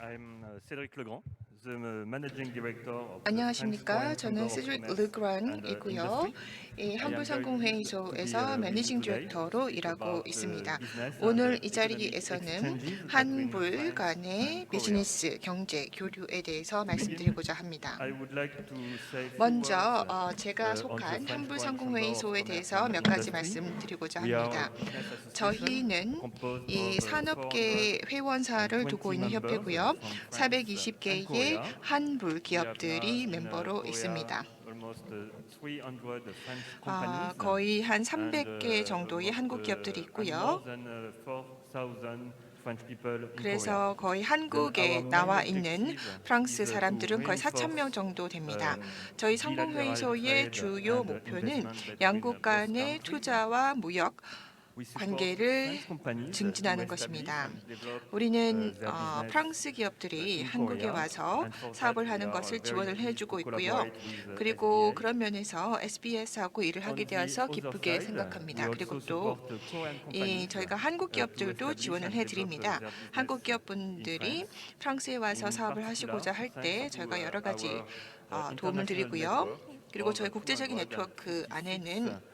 I'm uh, Cédric Legrand, uh, 안녕하십니까. 저는 uh, 르그란이고요. 이 한불상공회의소에서 매니징 uh, 디렉터로 일하고 uh, 있습니다. 오늘 uh, 이 자리에서는 한불 간의. 비즈니스, 경제, 교류에 대해서 말씀드리고자 합니다. 먼저 uh, 어, 제가 uh, 속한 한불상공회의소에 대해서 몇 가지. 말씀드리고자 합니다. 저희는 이 uh, 산업계 회원사를 420 두고 있는 협회고요. from France and 420개의 한불 기업들이 uh, 멤버로 있습니다. almost, uh, 300 French 아. 거의 한 and, 300개 uh, 정도의 한국 uh, 기업들이 있고요. more than, uh, 4,000 French people in Korea. 그래서 거의 한국에 나와 있는 프랑스 uh, 사람들은 거의 4천 명 정도 됩니다. uh, 저희 trade 주요 목표는 양국 간의. 투자와 무역, 관계를 증진하는 것입니다. 우리는 uh, 어, 프랑스 기업들이 한국에. 와서 사업을 하는 것을 지원을 해주고 있고요. uh, 그리고. 그런 면에서 SBS하고 일을 하게 되어서 기쁘게 생각합니다. 그리고 또 이 저희가 uh, 한국 기업들도 지원을 해드립니다. 한국 기업분들이. 프랑스에 와서 사업을 하시고자 할 때 저희가 uh, 여러 가지 어, uh, 도움을 드리고요. 그리고 저희 국제적인 256 네트워크 안에는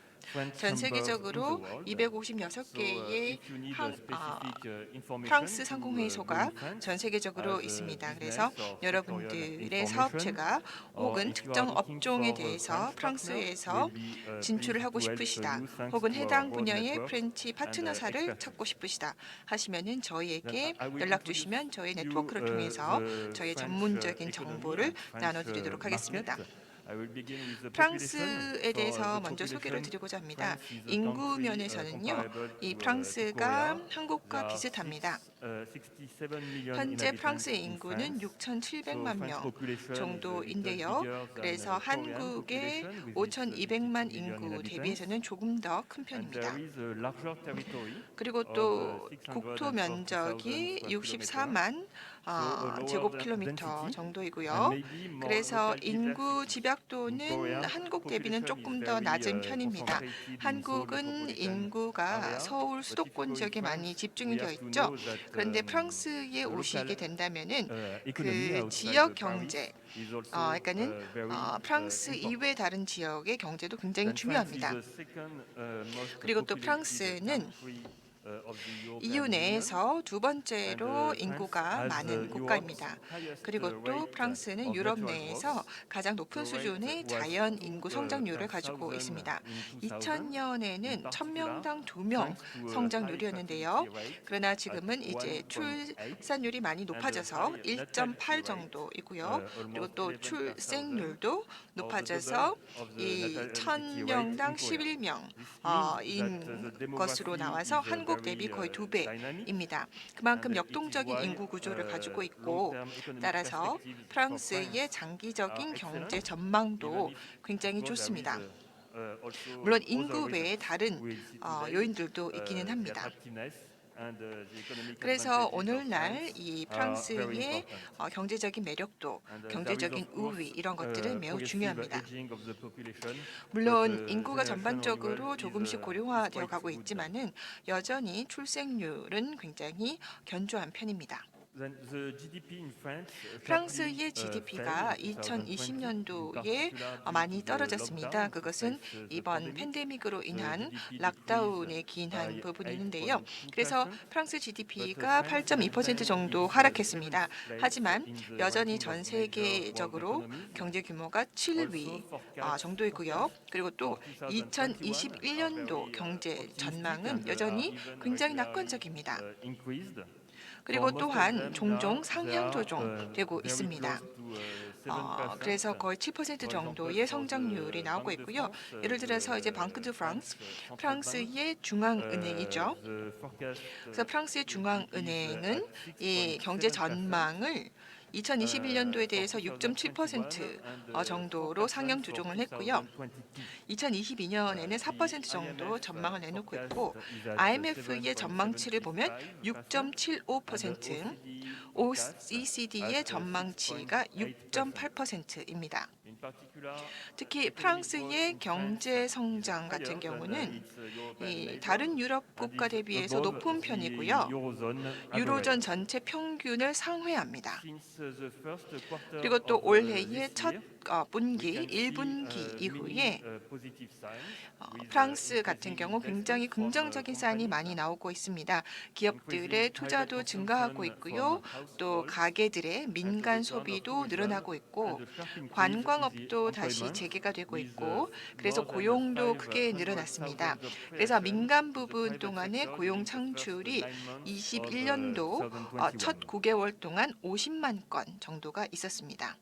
전 세계적으로 world. So, uh, 256개의 if you need 한- 아, uh, 프랑스 uh, 상공회의소가 전 세계적으로 있습니다. 그래서 여러분들의 사업체가 혹은 특정 업종에 대해서 프랑스에서 uh, 진출을 하고 싶으시다. 혹은 해당 분야의 프렌치 uh, 파트너사를. 찾고 싶으시다 하시면은 저희에게 연락 주시면 저희 네트워크를 uh, 통해서 저희 uh, 전문적인 정보를 uh, 나눠드리도록 하겠습니다. 프랑스에. 대해서 먼저 소개를 드리고자 합니다. 인구 uh, 면에서는요, 이 uh, 프랑스가. 한국과 비슷합니다. six, uh, 67 million 현재 프랑스의 in 인구는 France. 6,700만 So 명 정도인데요. 그래서 uh, 한국의 population with its 5,200만 52 인구 대비해서는 조금 더 큰 편입니다. 그리고 또 uh, 640,000 국토 면적이 square 64만 어, 제곱킬로미터 정도이고요. 그래서 인구. 집약도는 한국 대비는 조금 더 낮은 uh, 편입니다. 한국은 인구가. 서울 수도권 지역에 많이 집중이 되어 있죠. 그런데 um, 프랑스에 오시게 된다면은 uh, 그 지역 경제, 어, 그러니까는 uh, 어, uh, 프랑스. 이외 다른 지역의 경제도 굉장히 중요합니다. uh, 그리고 또 프랑스는 uh, EU. 내에서 두 번째로 uh, 인구가 많은 uh, 국가입니다. 그리고 uh, 또 프랑스는 유럽 내에서. 가장 높은 수준의 자연 인구 uh, 성장률을 가지고 있습니다. in 2000. 2000년에는 In 1000명당 particular, 2명 thanks to a 성장률이었는데요. 그러나 지금은 이제 1.8 출산율이 많이 높아져서 and a high 1.8 natality 정도이고요. uh, 그리고 또11 per 출생률도 높아져서 of the double of the 이 natality rate 1000명당 in Korea. 11명 This 어, means that, uh, 인 the 것으로 demography 나와서 uh, very, 대비 거의 uh, 두. 배입니다. 그만큼 역동적인 인구 구조를 uh, 가지고 있고 따라서 프랑스의 장기적인 경제 전망도 굉장히 좋습니다. uh, uh, 물론 인구 외에 다른 어, 요인들도 uh, 있기는 합니다. Uh, 그래서 오늘날 이 프랑스의. 어, 경제적인 매력도, uh, 경제적인 우위 이런 것들은 uh, 매우 중요합니다. 물론 uh, 인구가 전반적으로 조금씩 uh, 고령화되어 가고. 있지만은 여전히 출생률은 굉장히 견조한 편입니다. 프랑스의 uh, GDP가 fell in 2020, 2020년도에 in particular 어, 많이 떨어졌습니다. 그것은 이번. 팬데믹으로 인한 락다운에 기인한. 8.2%. 그래서 프랑스 GDP가 uh, France 8.2% 정도 하락했습니다. 하지만 여전히 전 세계적으로. 경제 규모가 7위 Also forecast 아, 정도이고요. 그리고 또 for 2021 2021년도 경제 전망은 여전히 굉장히 낙관적입니다. 그리고 또한 종종 상향 조정되고 있습니다. 어, 그래서 거의 7% 정도의 성장률이 나오고 있고요. 예를 들어서 이제 방크 드 프랑스, 프랑스의 중앙은행이죠. 그래서 프랑스의 중앙은행은 이 경제 전망을 2021년도에 대해서 6.7% 어, 정도로 상향 조정을 했고요. 2022년에는 4% 정도 전망을 내놓고 있고 IMF의 전망치를 보면 6.75%, OECD의 전망치가 6.8%입니다. 특히 프랑스의 경제 성장 같은 경우는 이 다른 유럽 국가 대비해서 높은 편이고요. 유로존 전체 평균을 상회합니다. 그리고 또 올해의 첫 어, 분기 1분기 이후에 어, 프랑스 같은 경우 굉장히 긍정적인 사인이 많이 나오고 있습니다. 기업들의 투자도 증가하고 있고요. 또 가게들의 민간 소비도 늘어나고 있고 관광 업도 다시 재개가 되고 있고 그래서 고용도 크게 늘어났습니다. 그래서 민간 부분 동안의 고용 창출이 21년도 어, 첫 9개월 동안 50만 건 정도가 있었습니다.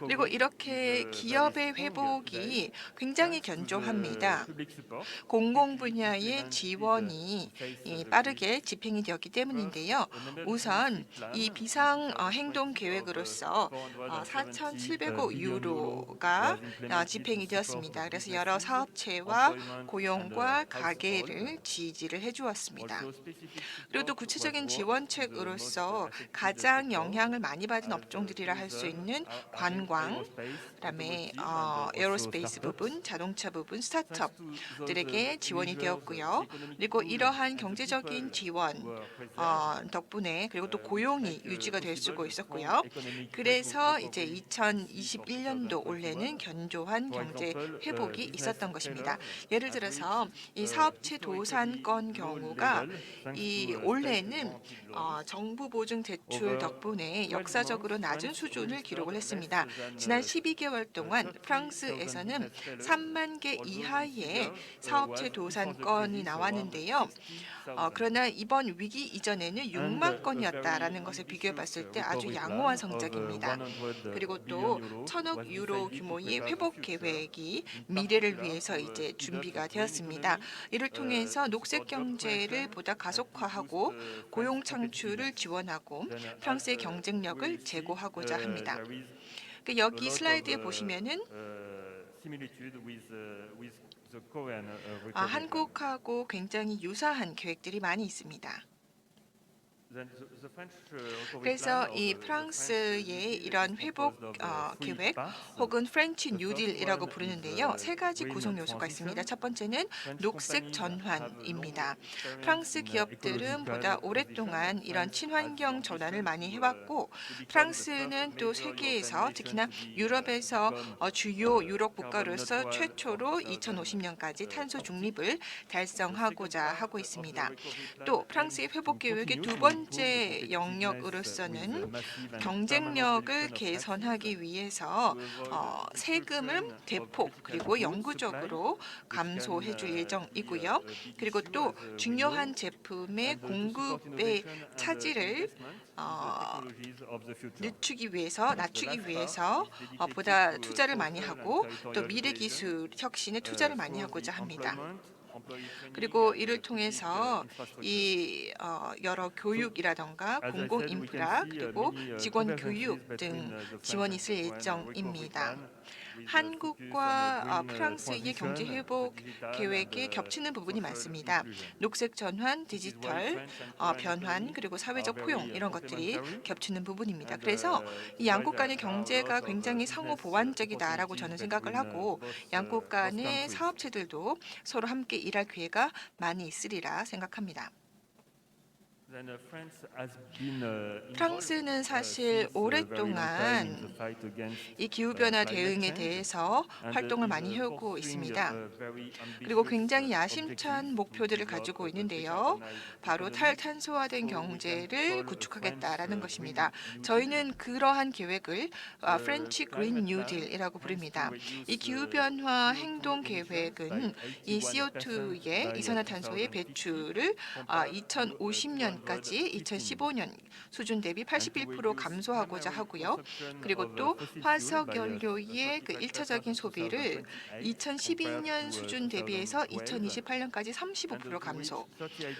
그리고 이렇게 기업의 회복이 굉장히 견조합니다. 공공 분야의 지원이 이 빠르게 집행이 되었기 때문인데요. 우선 이 비상 어, 행동 계획으로서 어, 4,700억 유로가 어, 집행이 되었습니다. 그래서 여러 사업체와 고용과 가게를 지지를 해주었습니다. 그리고 또 구체적인 지원책으로서 가장 영향을 많이 받은 업종들이라 할 수 있는 관광, 그다음에 어, 에어로스페이스 부분, 자동차 부분, 스타트업들에게 지원이 되었고요. 그리고 이러한 경제적인 지원 어, 덕분에 그리고 또 고용이 유지가 될 수가 있었고요. 그래서 이제 2021년도 올해는 견조한 경제 회복이 있었던 것입니다. 예를 들어서 이 사업체 도산 건 경우가 이 올해는 어, 정부 보증 대출 덕분에 역사적으로 낮은 수준을 기록을 했습니다. 지난 12개월 동안 프랑스에서는 3만 개 이하의 사업체 도산 건이 나왔는데요. 어, 그러나 이번 위기 이전에는 6만 건이었다라는 것을 비교해 봤을 때 아주 양호한 성적입니다. 그리고 또 천억 유로 규모의 회복 계획이 미래를 위해서 이제 준비가 되었습니다. 이를 통해서 녹색 경제를 보다 가속화하고 고용 창출을 지원하고 프랑스의 경쟁력을 제고하고자 합니다. 그 여기 슬라이드에 보시면은 아, 한국하고 굉장히 유사한 계획들이 많이 있습니다. 그래서 이 프랑스의 이런 회복 어, 계획 혹은 프렌치 뉴딜이라고 부르는데요. 세 가지 구성 요소가 있습니다. 첫 번째는 녹색 전환입니다. 프랑스 기업들은 보다 오랫동안 이런 친환경 전환을 많이 해왔고 프랑스는 또 세계에서 특히나 유럽에서 어, 주요 유럽 국가로서 최초로 2050년까지 탄소 중립을 달성하고자 하고 있습니다. 또 프랑스의 회복 계획의 두 번째 영역으로서는 경쟁력을 개선하기 위해서 어, 세금을 대폭 그리고 영구적으로 감소해 줄 예정이고요. 그리고 또 중요한 제품의 공급의 차질을 어, 늦추기 위해서 낮추기 위해서 어, 보다 투자를 많이 하고 또 미래 기술 혁신에 투자를 많이 하고자 합니다. 그리고 이를 통해서 이 어, 여러 교육이라던가 공공 인프라 그리고 직원 교육 등 지원이 있을 예정입니다. 한국과 어, 프랑스의 경제 회복 계획에 겹치는 부분이 많습니다. 녹색 전환, 디지털 어, 변환 그리고 사회적 포용 이런 것들이 겹치는 부분입니다. 그래서 이 양국 간의 경제가 굉장히 상호 보완적이다라고 저는 생각을 하고 양국 간의 사업체들도 서로 함께 일할 기회가 많이 있으리라 생각합니다. 프랑스는 사실 오랫동안 이 기후 변화 대응에 대해서 활동을 많이 해오고 있습니다. 그리고 굉장히 야심찬 목표들을 가지고 있는데요. 바로 탈탄소화된 경제를 구축하겠다라는 것입니다. 저희는 그러한 계획을 아, 프렌치 그린 뉴딜이라고 부릅니다. 이 기후 변화 행동 계획은 이 CO2의 이산화탄소의 배출을 2050년 까지 2015년 수준 대비 81% 감소하고자 하고요. 그리고 또 화석 연료의 그 1차적인 소비를 2012년 수준 대비해서 2028년까지 35% 감소.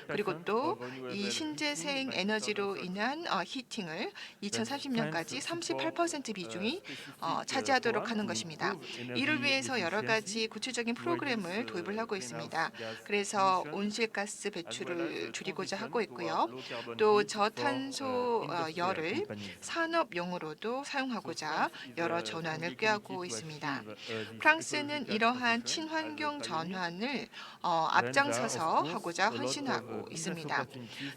그리고 또 이 신재생 에너지로 인한 어, 히팅을 2030년까지 38% 비중이 어, 차지하도록 하는 것입니다. 이를 위해서 여러 가지 구체적인 프로그램을 도입을 하고 있습니다. 그래서 온실가스 배출을 줄이고자 하고 있고요. 또 저탄소 어, 열을 산업용으로도 사용하고자 여러 전환을 꾀하고 있습니다. 프랑스는 이러한 친환경 전환을 어, 앞장서서 하고자 헌신하고 있습니다.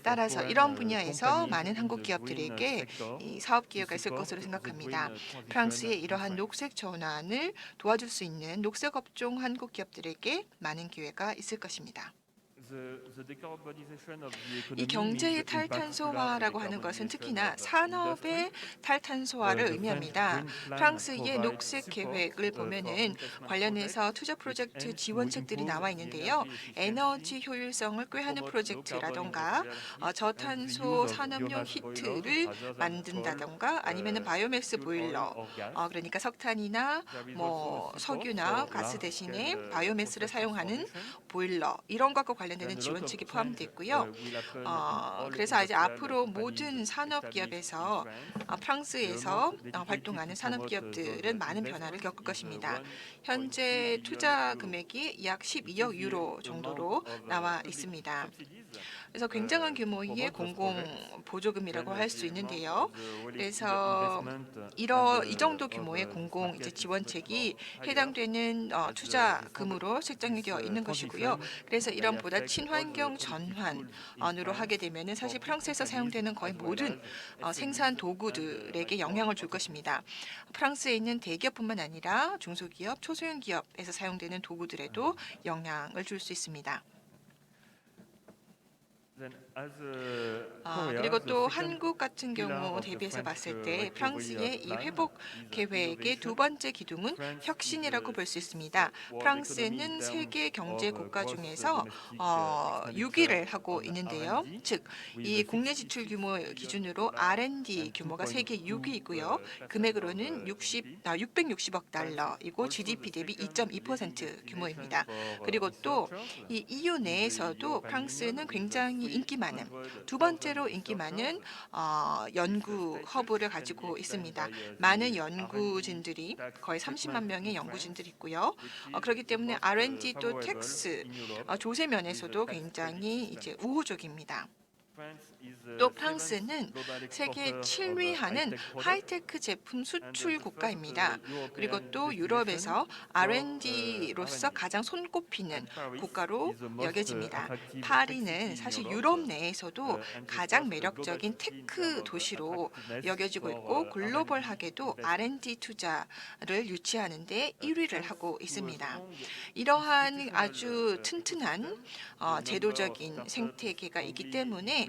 따라서 이런 분야에서 많은 한국 기업들에게 이 사업 기회가 있을 것으로 생각합니다. 프랑스의 이러한 녹색 전환을 도와줄 수 있는 녹색 업종 한국 기업들에게 많은 기회가 있을 것입니다. 이 경제의 탈탄소화라고 하는 것은 특히나 산업의 탈탄소화를 의미합니다. 프랑스의 녹색 계획을 보면은 관련해서 투자 프로젝트 지원책들이 나와 있는데요. 에너지 효율성을 꾀하는 프로젝트라던가 어, 저탄소 산업용 히트를 만든다던가 아니면은 바이오매스 보일러. 어, 그러니까 석탄이나 뭐 석유나 가스 대신에 바이오매스를 사용하는 보일러. 이런 것과 관련 되는 지원책이 포함되어 있고요. 어, 그래서 이제 앞으로 모든 산업 기업에서 어, 프랑스에서 어, 활동하는 산업 기업들은 많은 변화를 겪을 것입니다. 현재 투자 금액이 약 12억 유로 정도로 나와 있습니다. 그래서 굉장한 규모의 공공 보조금이라고 할 수 있는데요. 그래서 이러 이 정도 규모의 공공 이제 지원책이 해당되는 어, 투자금으로 책정이 되어 있는 것이고요. 그래서 이런 보다 친환경 전환으로 하게 되면은 사실 프랑스에서 사용되는 거의 모든 어, 생산 도구들에게 영향을 줄 것입니다. 프랑스에 있는 대기업뿐만 아니라 중소기업, 초소형 기업에서 사용되는 도구들에도 영향을 줄 수 있습니다. than 아, 그리고 또 한국 같은 경우 대비해서 봤을 때 프랑스의 이 회복 계획의 두 번째 기둥은 혁신이라고 볼 수 있습니다. 프랑스는 세계 경제 국가 중에서 어, 6위를 하고 있는데요. 즉, 이 국내 지출 규모 기준으로 R&D 규모가 세계 6위이고요. 금액으로는 60, 아, 660억 달러이고 GDP 대비 2.2% 규모입니다. 그리고 또 이 EU 내에서도 프랑스는 굉장히 인기 많 은두 번째로 인기 많은 어, 연구 허브를 가지고 있습니다. 많은 연구진들이 거의 30만 명의 연구진들이 있고요. 어, 그렇기 때문에 R&D 또 텍스 어, 조세 면에서도 굉장히 이제 우호적입니다. 또 프랑스는 세계 7위 하는 하이테크 제품 수출 국가입니다. 그리고 또 유럽에서 R&D로서 가장 손꼽히는 국가로 여겨집니다. 파리는 사실 유럽 내에서도 가장 매력적인 테크 도시로 여겨지고 있고 글로벌하게도 R&D 투자를 유치하는 데 1위를 하고 있습니다. 이러한 아주 튼튼한 어, 제도적인 생태계가 있기 때문에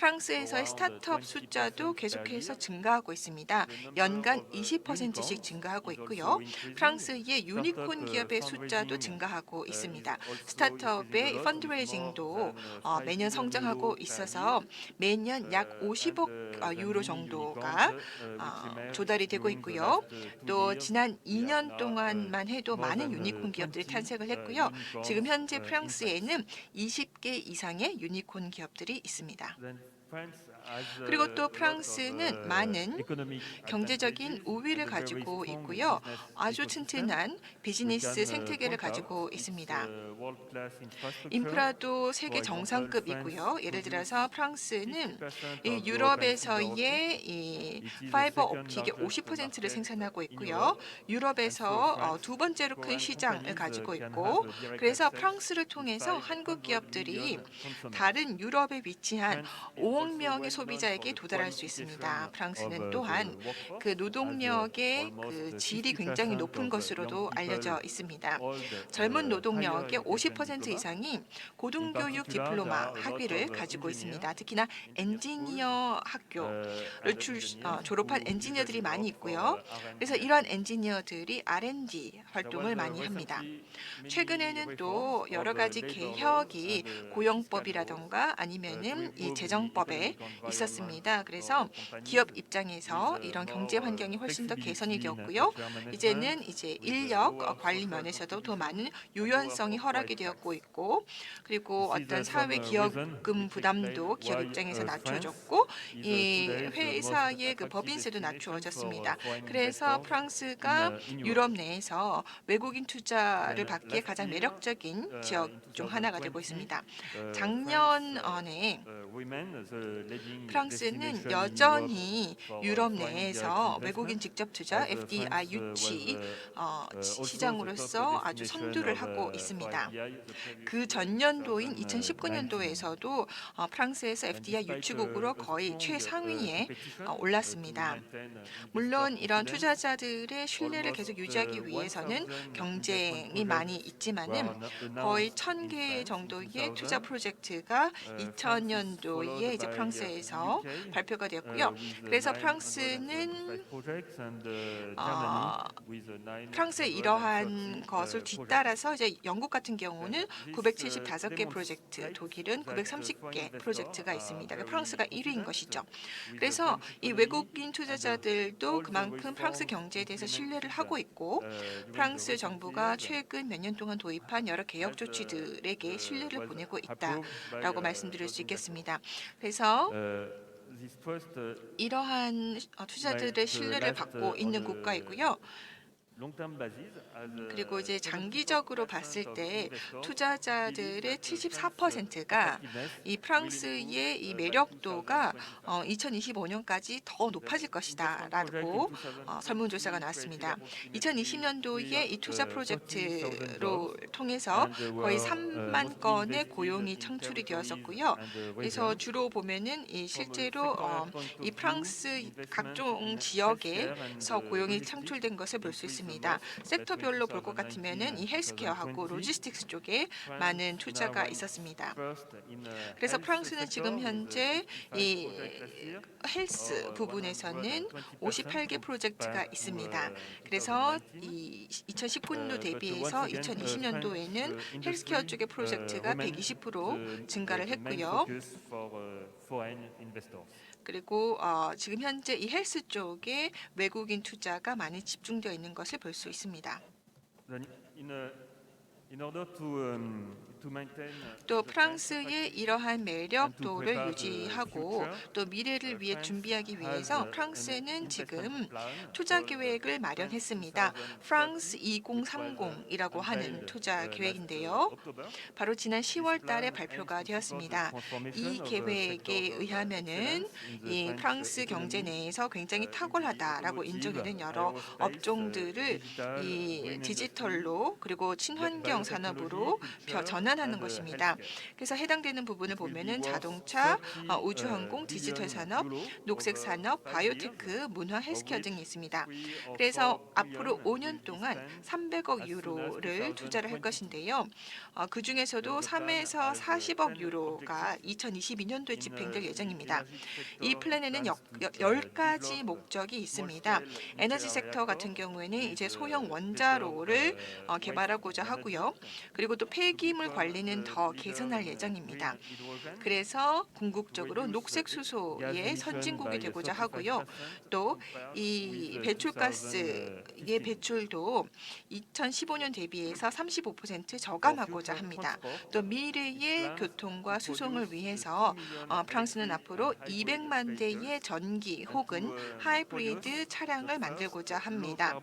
프랑스에서의 스타트업 숫자도 계속해서 증가하고 있습니다. 연간 20%씩 증가하고 있고요. 프랑스의 유니콘 기업의 숫자도 증가하고 있습니다. 스타트업의 펀드레이징도 어, 매년 성장하고 있어서 매년 약 50억 어, 유로 정도가 어, 조달이 되고 있고요. 또 지난 2년 동안만 해도 많은 유니콘 기업들이 탄생을 했고요. 지금 현재 프랑스에는 20개 이상의 유니콘 기업들이 있습니다. friends, 그리고 또 프랑스는 많은 경제적인 우위를 가지고 있고요. 아주 튼튼한 비즈니스 생태계를 가지고 있습니다. 인프라도 세계 정상급이고요. 예를 들어서 프랑스는 이 유럽에서의 이 파이버 옵틱의 50%를 생산하고 있고요. 유럽에서 어, 두 번째로 큰 시장을 가지고 있고 그래서 프랑스를 통해서 한국 기업들이 다른 유럽에 위치한 5억 명의 소비자에게 도달할 수 있습니다. 프랑스는 또한 그 노동력의 그 질이 굉장히 높은 것으로도 알려져 있습니다. 젊은 노동력의 50% 이상이 고등교육 디플로마 학위를 가지고 있습니다. 특히나 엔지니어 학교를 출, 어, 졸업한 엔지니어들이 많이 있고요. 그래서 이러한 엔지니어들이 R&D 활동을 많이 합니다. 최근에는 또 여러 가지 개혁이 고용법이라던가 아니면은 이 재정법에 있었습니다. 그래서 기업 입장에서 이런 경제 환경이 훨씬 더 개선이 되었고요. 이제는 이제 인력 어, 관리 면에서도 더 많은 유연성이 허락이 되었고 있고 그리고 어떤 사회 기업금 부담도 기업 입장에서 낮춰졌고 이 회사의 그 법인세도 낮추어졌습니다. 그래서 프랑스가 유럽 내에서 외국인 투자를 받기에 가장 매력적인 지역 중 하나가 되고 있습니다. 작년에 프랑스는 여전히 유럽 내에서 외국인 직접 투자 FDI 유치 어, 시- 시장으로서 아주 선두를 하고 있습니다. 그 전년도인 2019년도에서도 어, 프랑스에서 FDI 유치국으로 거의 최상위에 어, 올랐습니다. 물론 이런 투자자들의 신뢰를 계속 유지하기 위해서는 경쟁이 많이 있지만은 거의 천 개 정도의 투자 프로젝트가 2000년도에 이제 프랑스에서 발표가 되었고요. 그래서 프랑스는 어, 프랑스의 이러한 것을 뒤따라서 이제 영국 같은 경우는 975개 프로젝트, 독일은 930개 프로젝트가 있습니다. 그러니까 프랑스가 1위인 것이죠. 그래서 이 외국인 투자자들도 그만큼 프랑스 경제에 대해서 신뢰를 하고 있고 프랑스 정부가 최근 몇 년 동안 도입한 여러 개혁 조치들에게 신뢰를 보내고 있다라고 말씀드릴 수 있겠습니다. 그래서 이러한 어, 투자들의 신뢰를 받고 있는 국가이고요. 그리고 이제 장기적으로 봤을 때 투자자들의 74%가 이 프랑스의 이 매력도가 어, 2025년까지 더 높아질 것이다라고 어, 설문조사가 나왔습니다. 2020년도에 이 투자 프로젝트로 통해서 거의 3만 건의 고용이 창출이 되었었고요. 그래서 주로 보면은 이 실제로 어, 이 프랑스 각종 지역에서 고용이 창출된 것을 볼 수 있습니다. 섹터별로 볼 것 같으면은 이 헬스케어하고 로지스틱스 쪽에 많은 투자가 있었습니다. 그래서 프랑스는 지금 현재 이 헬스 부분에서는 58개 프로젝트가 있습니다. 그래서 이 2019년도 대비해서 2020년도에는 헬스케어 쪽의 프로젝트가 120% 증가를 했고요. 그리고 어, 지금 현재 이 헬스 쪽에 외국인 투자가 많이 집중되어 있는 것을 볼 수 있습니다. 또 프랑스의 이러한 매력도를 유지하고 또 미래를 위해 준비하기 위해서 프랑스는 지금 투자 계획을 마련했습니다. 프랑스 2030이라고 하는 투자 계획인데요. 바로 지난 10월 달에 발표가 되었습니다. 이 계획에 의하면은 이 프랑스 경제 내에서 굉장히 탁월하다라고 인정되는 여러 업종들을 이 디지털로 그리고 친환경 산업으로 벼- 전환하는 것입니다. 그래서 해당되는 부분을 보면은 자동차, 어, 우주항공, 디지털 산업, 녹색 산업, 바이오테크, 문화, 헬스케어 등이 있습니다. 그래서 앞으로 5년 동안 300억 유로를 투자를 할 것인데요. 어, 그 중에서도 3에서 40억 유로가 2022년도에 집행될 예정입니다. 이 플랜에는 역, 여- 10가지 목적이 있습니다. 에너지 섹터 같은 경우에는 이제 소형 원자로를 어, 개발하고자 하고요. 그리고 또 폐기물 관리는 더 개선할 예정입니다. 그래서 궁극적으로 녹색 수소의 선진국이 되고자 하고요. 또 이 배출가스의 배출도 2015년 대비해서 35% 저감하고자 합니다. 또 미래의 교통과 수송을 위해서 어, 프랑스는 앞으로 200만 대의 전기 혹은 하이브리드 차량을 만들고자 합니다.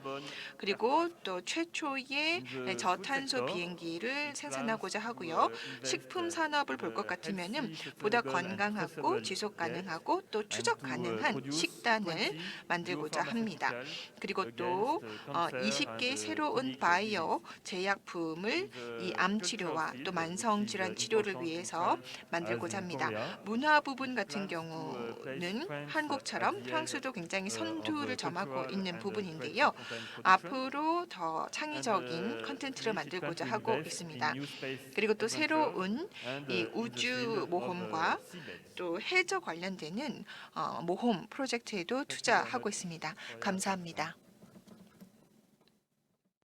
그리고 또 최초의 저탄소 비행기를 생산하고자 하고요. 식품 산업을 볼 것 같으면은 보다 건강하고 지속 가능하고 또 추적 가능한 식단을 만들고자 합니다. 그리고 또 어, 20개의 새로운 바이오 제약품을 이 암 치료와 또 만성 질환 치료를 위해서 만들고자 합니다. 문화 부분 같은 경우는 한국처럼 프랑스도 굉장히 선두를 점하고 있는 부분인데요. 앞으로 더 창의적인 컨텐츠를 만들고자 하고 있습니다. 그리고 또 새로운 이 우주 모험과 또 해저 관련되는 어, 모험 프로젝트에도 투자하고 있습니다. 감사합니다.